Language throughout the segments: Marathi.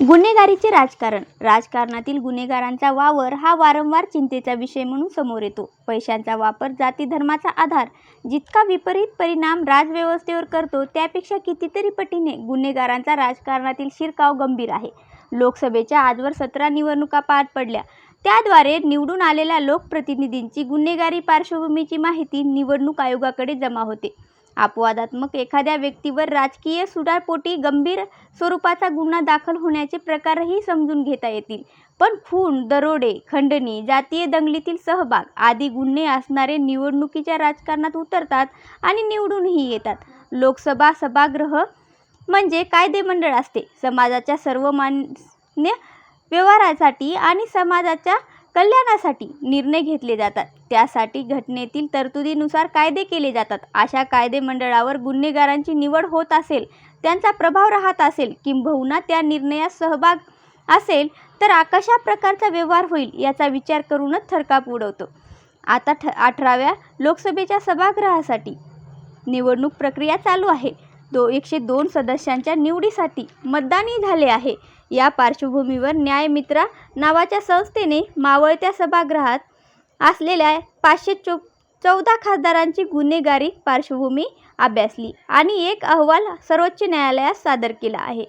गुन्हेगारीचे राजकारण. राजकारणातील गुन्हेगारांचा वावर हा वारंवार चिंतेचा विषय म्हणून समोर येतो. पैशांचा वापर जाती धर्माचा आधार. जितका विपरीत परिणाम राजव्यवस्थेवर करतो त्यापेक्षा कितीतरी पटीने गुन्हेगारांचा राजकारणातील शिरकाव गंभीर आहे. लोकसभेच्या आजवर सतरा निवडणुका पार पडल्या. त्याद्वारे निवडून आलेल्या लोकप्रतिनिधींची गुन्हेगारी पार्श्वभूमीची माहिती निवडणूक आयोगाकडे जमा होते. अपवादात्मक एखाद्या व्यक्तीवर राजकीय सुडापोटी गंभीर स्वरूपाचा गुन्हा दाखल होण्याचे प्रकारही समजून घेता येतील. पण खून दरोडे खंडणी जातीय दंगलीतील सहभाग आदी गुन्हे असणारे निवडणुकीच्या राजकारणात उतरतात आणि निवडूनही येतात. लोकसभा सभागृह म्हणजे कायदेमंडळ असते. समाजाच्या सर्वमान्य व्यवहारासाठी आणि समाजाच्या कल्याणासाठी निर्णय घेतले जातात. त्यासाठी घटनेतील तरतुदीनुसार कायदे केले जातात. अशा कायदेमंडळावर गुन्हेगारांची निवड होत असेल त्यांचा प्रभाव राहत असेल किंबहुना त्या निर्णयात सहभाग असेल तर कशा प्रकारचा व्यवहार होईल याचा विचार करूनच थरकाप उडवतो. आता ठ अठराव्या लोकसभेच्या सभागृहासाठी निवडणूक प्रक्रिया चालू आहे. दो एकशे दोन सदस्यांच्या निवडीसाठी मतदानही झाले आहे. या पार्श्वभूमीवर न्यायमित्रा नावाच्या संस्थेने मावळत्या सभागृहात असलेल्या पाचशे चो चौदा खासदारांची गुन्हेगारी पार्श्वभूमी अभ्यासली आणि एक अहवाल सर्वोच्च न्यायालयात सादर केला आहे.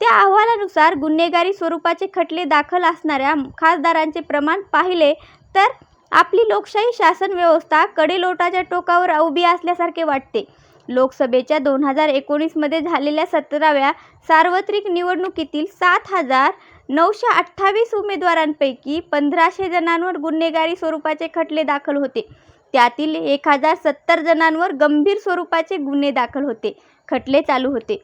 त्या अहवालानुसार गुन्हेगारी स्वरूपाचे खटले दाखल असणाऱ्या खासदारांचे प्रमाण पाहिले तर आपली लोकशाही शासन व्यवस्था कडेलोटाच्या टोकावर उभी असल्यासारखे वाटते. लोकसभेच्या दोन हजार एकोणीसमध्ये झालेल्या सतराव्या सार्वत्रिक निवडणुकीतील सात हजार नऊशे अठ्ठावीस उमेदवारांपैकी पंधराशे जणांवर गुन्हेगारी स्वरूपाचे खटले दाखल होते. त्यातील एक हजार सत्तर जणांवर गंभीर स्वरूपाचे गुन्हे दाखल होते. खटले चालू होते.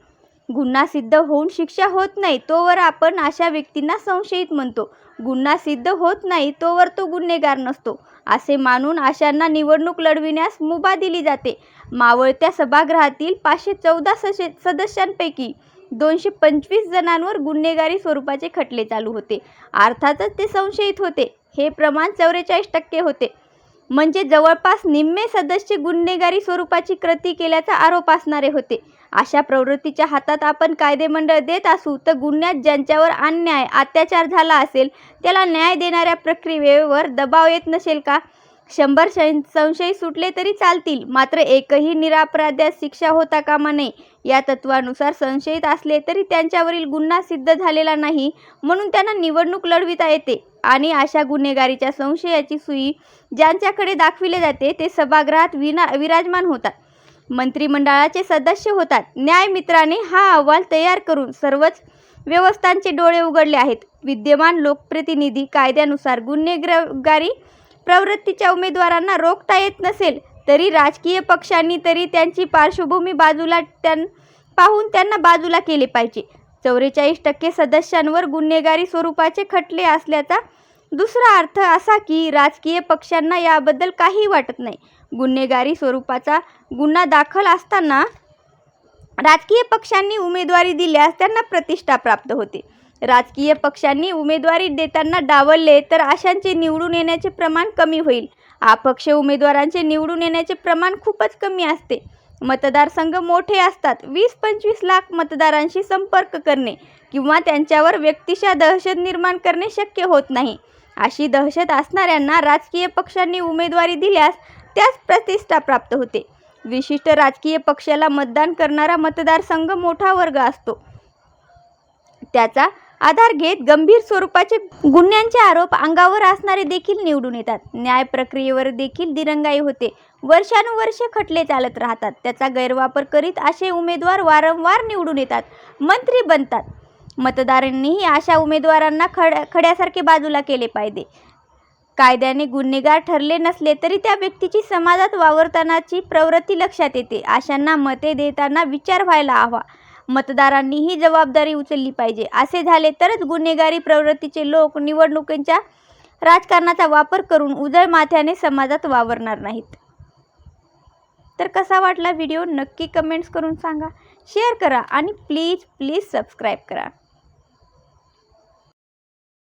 गुन्हा सिद्ध होऊन शिक्षा होत नाही तोवर आपण अशा व्यक्तींना संशयित म्हणतो. गुन्हा सिद्ध होत नाही तोवर तो गुन्हेगार नसतो असे मानून अशांना निवडणूक लढविण्यास मुभा दिली जाते. मावळत्या सभागृहातील पाचशे चौदा सशे सदस्यांपैकी दोनशे पंचवीस जणांवर गुन्हेगारी स्वरूपाचे खटले चालू होते. अर्थातच ते संशयित होते. हे प्रमाण चौवेचाळीस टक्के होते. म्हणजे जवळपास निम्मे सदस्य गुन्हेगारी स्वरूपाची कृती केल्याचा आरोप असणारे होते. अशा प्रवृत्तीच्या हातात आपण कायदेमंडळ देत असू तर गुन्ह्यात ज्यांच्यावर अन्याय अत्याचार झाला असेल त्याला न्याय देणाऱ्या प्रक्रियेवर दबाव येत नसेल का? शंभर संशयी सुटले तरी चालतील. मात्र एकही निरापराध्यास शिक्षा होता कामा नये. या तत्वानुसार संशयित असले तरी त्यांच्यावरील गुन्हा सिद्ध झालेला नाही म्हणून त्यांना निवडणूक लढविता येते. आणि अशा गुन्हेगारीच्या संशयाची सुई ज्यांच्याकडे दाखविले जाते ते सभागृहात विना विराजमान होतात. मंत्रिमंडळाचे सदस्य होतात. न्यायमित्राने हा अहवाल तयार करून सर्वच व्यवस्थांचे डोळे उघडले आहेत. विद्यमान लोकप्रतिनिधी कायद्यानुसार गुन्हेगारी प्रवृत्तीच्या उमेदवारांना रोखता येत नसेल तरी राजकीय पक्षांनी तरी त्यांची पार्श्वभूमी बाजूला त्यां पाहून त्यांना बाजूला केले पाहिजे. चौवेचाळीस टक्के सदस्यांवर गुन्हेगारी स्वरूपाचे खटले असल्याचा दुसरा अर्थ असा की राजकीय पक्षांना याबद्दल काही वाटत नाही. गुन्हेगारी स्वरूपाचा गुन्हा दाखल असताना राजकीय पक्षांनी उमेदवारी दिल्यास त्यांना प्रतिष्ठा प्राप्त होते. राजकीय पक्षांनी उमेदवारी देताना डावलले तर अशांचे निवडून येण्याचे प्रमाण कमी होईल. अपक्ष उमेदवारांचे निवडून येण्याचे प्रमाण खूपच कमी असते. मतदारसंघ मोठे असतात. वीस पंचवीस लाख मतदारांशी संपर्क करणे किंवा त्यांच्यावर व्यक्तिशा दहशत निर्माण करणे शक्य होत नाही. अशी दहशत असणाऱ्यांना राजकीय पक्षांनी उमेदवारी दिल्यास त्यास प्रतिष्ठा प्राप्त होते. विशिष्ट राजकीय पक्षाला मतदान करणारा मतदारसंघ मोठा वर्ग असतो. त्याचा आधार घेत गंभीर स्वरूपाचे गुन्ह्यांचे आरोप अंगावर असणारे देखील निवडून येतात. न्याय प्रक्रियेवर देखील दिरंगाई होते. वर्षानुवर्षे खटले चालत राहतात. त्याचा गैरवापर करीत असे उमेदवार वारंवार निवडून येतात. मंत्री बनतात. मतदारांनीही अशा उमेदवारांना खड खड्यासारखे बाजूला केले पाहिजे. कायद्याने गुन्हेगार ठरले नसले तरी त्या व्यक्तीची समाजात वावरतानाची प्रवृत्ती लक्षात येते. अशांना मते देताना विचार व्हायला हवा. मतदारांनी ही जबाबदारी उचलली पाहिजे. असे झाले तरच गुन्हेगारी प्रवृत्तीचे लोक निवडणुकींच्या राजकारणाचा वापर करून उजळ माथ्याने समाजात वावरणार नाहीत. तर कसा वाटला व्हिडिओ? नक्की कमेंट्स करून सांगा. शेअर करा आणि प्लीज प्लीज सबस्क्राईब करा.